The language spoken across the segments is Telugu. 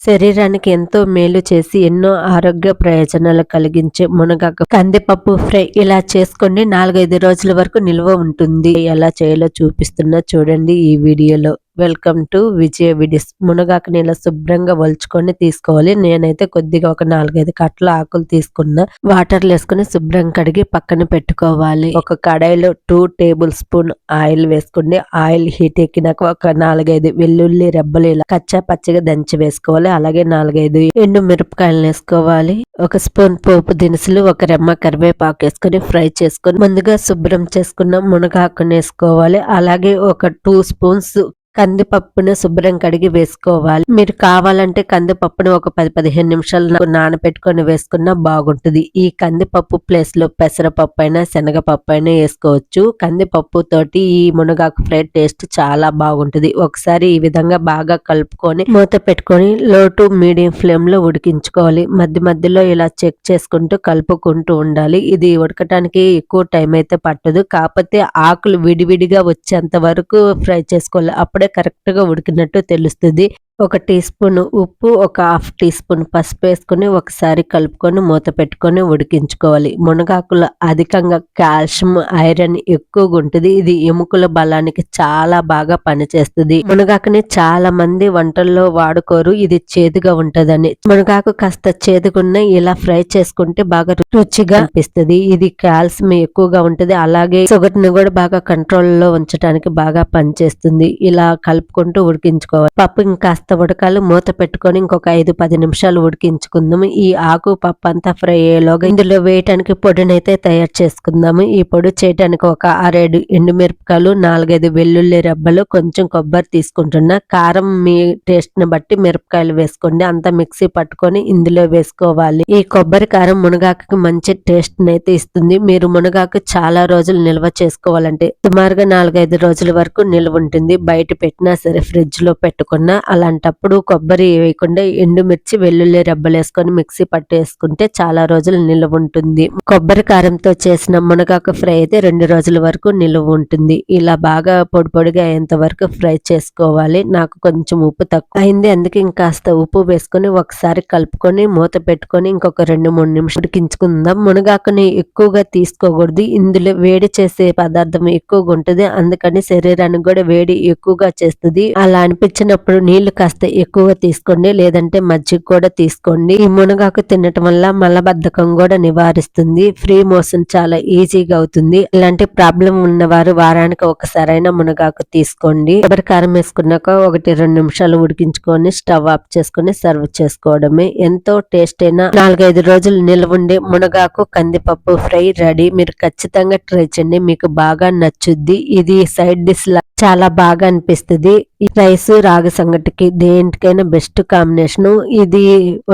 శరీరానికి ఎంతో మేలు చేసి ఎన్నో ఆరోగ్య ప్రయోజనాలు కలిగించే మునగాకు కందిపప్పు ఫ్రై ఇలా చేసుకొని నాలుగైదు రోజుల వరకు నిల్వ ఉంటుంది. ఎలా చేయాలో చూపిస్తున్నా చూడండి ఈ వీడియోలో. Welcome to Vijaya videos. మునగాకు నీళ్ళ శుభ్రంగా వలుచుకొని తీసుకోవాలి. నేనైతే కొద్దిగా ఒక నాలుగైదు కట్టల ఆకులు తీసుకున్నా. వాటర్ వేసుకుని శుభ్రం కడిగి పక్కన పెట్టుకోవాలి. ఒక కడాయిలో టూ టేబుల్ స్పూన్ ఆయిల్ వేసుకోండి ఆయిల్ హీట్ ఎక్కినాక ఒక నాలుగైదు వెల్లుల్లి రెబ్బలు ఇలా కచ్చా పచ్చిగా దంచి వేసుకోవాలి. అలాగే నాలుగైదు ఎండు మిరపకాయలు వేసుకోవాలి. ఒక స్పూన్ పోపు దినుసులు ఒక రెమ్మ కరివేపాకు వేసుకొని ఫ్రై చేసుకొని ముందుగా శుభ్రం చేసుకున్న మునగాకుని వేసుకోవాలి. అలాగే ఒక టూ స్పూన్స్ కందిపప్పును శుభ్రం కడిగి వేసుకోవాలి. మీరు కావాలంటే కందిపప్పును ఒక పది పదిహేను నిమిషాలు నానబెట్టుకొని వేసుకున్నా బాగుంటుంది. ఈ కందిపప్పు ప్లేస్లో పెసరపప్పు అయినా శనగపప్పు అయినా వేసుకోవచ్చు. కందిపప్పు తోటి ఈ మునగాకు ఫ్రై టేస్ట్ చాలా బాగుంటుంది. ఒకసారి ఈ విధంగా బాగా కలుపుకొని మూత పెట్టుకొని లో టు మీడియం ఫ్లేమ్లో ఉడికించుకోవాలి. మధ్య మధ్యలో ఇలా చెక్ చేసుకుంటూ కలుపుకుంటూ ఉండాలి. ఇది ఉడకటానికి ఎక్కువ టైం అయితే పట్టదు. కాకపోతే ఆకులు విడివిడిగా వచ్చేంత వరకు ఫ్రై చేసుకోవాలి. అప్పుడు కరెక్ట్గా ఉడికినట్టు తెలుస్తుంది. ఒక టీ స్పూన్ ఉప్పు ఒక హాఫ్ టీ స్పూన్ పసుపు వేసుకుని ఒకసారి కలుపుకొని మూత పెట్టుకొని ఉడికించుకోవాలి. మునగాకులు అధికంగా కాల్షియం ఐరన్ ఎక్కువగా ఉంటుంది. ఇది ఎముకల బలానికి చాలా బాగా పనిచేస్తుంది. మునగాకుని చాలా మంది వంటల్లో వాడుకోరు. ఇది చేదుగా ఉంటదని. మునగాకు కాస్త చేదుగున్న ఇలా ఫ్రై చేసుకుంటే బాగా రుచిగా అనిపిస్తుంది. ఇది కాల్షియం ఎక్కువగా ఉంటుంది. అలాగే ని కూడా బాగా కంట్రోల్లో ఉంచడానికి బాగా పనిచేస్తుంది. ఇలా కలుపుకుంటూ ఉడికించుకోవాలి. పప్పు ఇంకాస్త ఉడకాలి. మూత పెట్టుకొని ఇంకొక ఐదు పది నిమిషాలు ఉడికించుకుందాము. ఈ ఆకు పప్పు అంతా ఫ్రై అయ్యేలోగా ఇందులో వేయటానికి పొడినైతే తయారు చేసుకుందాము. ఈ పొడి చేయడానికి ఒక ఆరేడు ఎండుమిరపకాయలు నాలుగైదు వెల్లుల్లి రెబ్బలు కొంచెం కొబ్బరి తీసుకుంటున్నా. కారం మీ టేస్ట్ని బట్టి మిరపకాయలు వేసుకోండి. అంతా మిక్సీ పట్టుకొని ఇందులో వేసుకోవాలి. ఈ కొబ్బరి కారం మునగాకు మంచి టేస్ట్ అయితే ఇస్తుంది. మీరు మునగాకు చాలా రోజులు నిల్వ చేసుకోవాలంటే సుమారుగా నాలుగైదు రోజుల వరకు నిల్వ ఉంటుంది. బయట పెట్టినా సరే ఫ్రిడ్జ్లో పెట్టుకున్నా అలాంటప్పుడు కొబ్బరి వేయకుండా ఎండుమిర్చి వెల్లుల్లి రెబ్బలు వేసుకొని మిక్సీ పట్టు వేసుకుంటే చాలా రోజులు నిల్వ ఉంటుంది. కొబ్బరి కారంతో చేసిన మునగాకు ఫ్రై అయితే రెండు రోజుల వరకు నిలువ ఉంటుంది. ఇలా బాగా పొడి పొడిగా అయ్యేంత వరకు ఫ్రై చేసుకోవాలి. నాకు కొంచెం ఉప్పు తక్కువ అయింది. అందుకే ఇంకాస్త ఉప్పు వేసుకొని ఒకసారి కలుపుకొని మూత పెట్టుకొని ఇంకొక రెండు మూడు నిమిషాలు ఉడికించుకుందాం. మునగాకుని ఎక్కువగా తీసుకోకూడదు. ఇందులో వేడి చేసే పదార్థం ఎక్కువగా ఉంటుంది. అందుకని శరీరానికి కూడా వేడి ఎక్కువగా చేస్తుంది. అలా అనిపించినప్పుడు నీళ్ళు కాస్త ఎక్కువగా తీసుకోండి లేదంటే మజ్జిగ కూడా తీసుకోండి. ఈ మునగాకు తినటం వల్ల మలబద్ధకం కూడా నివారిస్తుంది. ఫ్రీ మోషన్ చాలా ఈజీగా అవుతుంది. ఇలాంటి ప్రాబ్లం ఉన్నవారు వారానికి ఒకసారైనా మునగాకు తీసుకోండి. కొబ్బరి కారం వేసుకున్నాక ఒకటి రెండు నిమిషాలు ఉడికించుకొని స్టవ్ ఆఫ్ చేసుకుని సర్వ్ చేసుకోవడమే. ఎంతో టేస్ట్ అయినా నాలుగైదు రోజులు నిల్వ మునగాకు కందిపప్పు ఫ్రై రెడీ. మీరు ఖచ్చితంగా ట్రై చేయండి. మీకు బాగా నచ్చుద్ది. ఇది సైడ్ డిష్ లా చాలా బాగా అనిపిస్తుంది. ఈ రైస్ రాగి సంగటికి దేనికైనా బెస్ట్ కాంబినేషన్ ఇది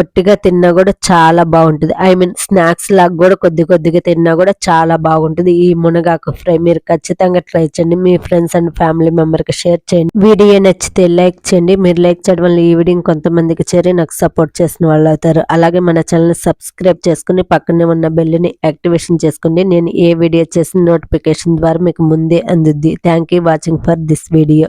ఒట్టిగా తిన్నా కూడా చాలా బాగుంటుంది. ఐ మీన్ స్నాక్స్ లాగా కూడా కొద్ది కొద్దిగా తిన్నా కూడా చాలా బాగుంటుంది. ఈ మునగాకు ఫ్రై మీరు ఖచ్చితంగా ట్రై చేయండి. మీ ఫ్రెండ్స్ అండ్ ఫ్యామిలీ మెంబర్కి షేర్ చేయండి. వీడియో నచ్చితే లైక్ చేయండి. మీరు లైక్ చేయడం వల్ల ఈ వీడియో కొంతమందికి చేరి నాకు సపోర్ట్ చేసిన వాళ్ళు అవుతారు. అలాగే మన ఛానల్ సబ్స్క్రైబ్ చేసుకుని పక్కనే ఉన్న బెల్ని యాక్టివేషన్ చేసుకోండి. నేను ఏ వీడియో చేసిన నోటిఫికేషన్ ద్వారా మీకు ముందే అందుద్ది. Thank you watching for this video